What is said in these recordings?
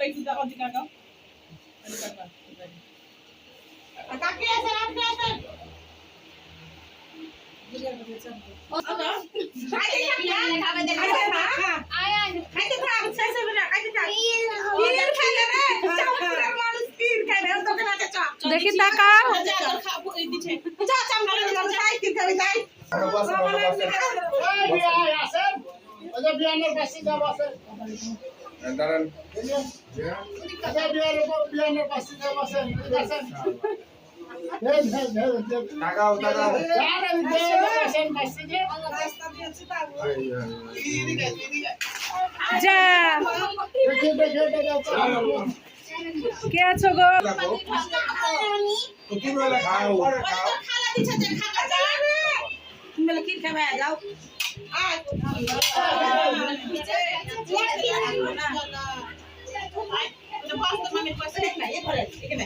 আব্বা একটু দাও দিকা দাও কাকি আছে আপনি আছেন খাইতে থাক খাইতে থাক শেষ হবে না খাইতে থাক ক্ষীর খাইলে রে চামড়ার মানুষ ক্ষীর খাইলে তোকে না চা দেখি তাকাও কি দাঁড়ান। তাকাও তাকাও। যা। কে আছো গো? তো কি বলে খাও। ওই তো খালা দিছে যে খাকা যা তুমি ক্ষীর খাবে? যাও। এ করে এখানে।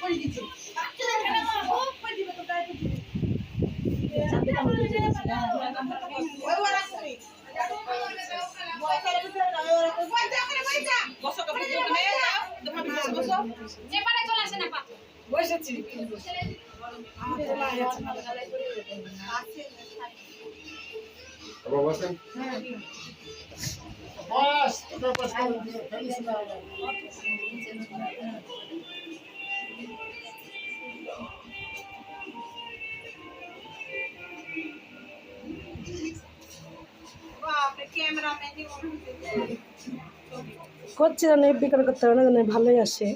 করে দিচ্ছি বাবা বসেন করছি জানে বিকার করতে হবে না জানি ভালোই আসে।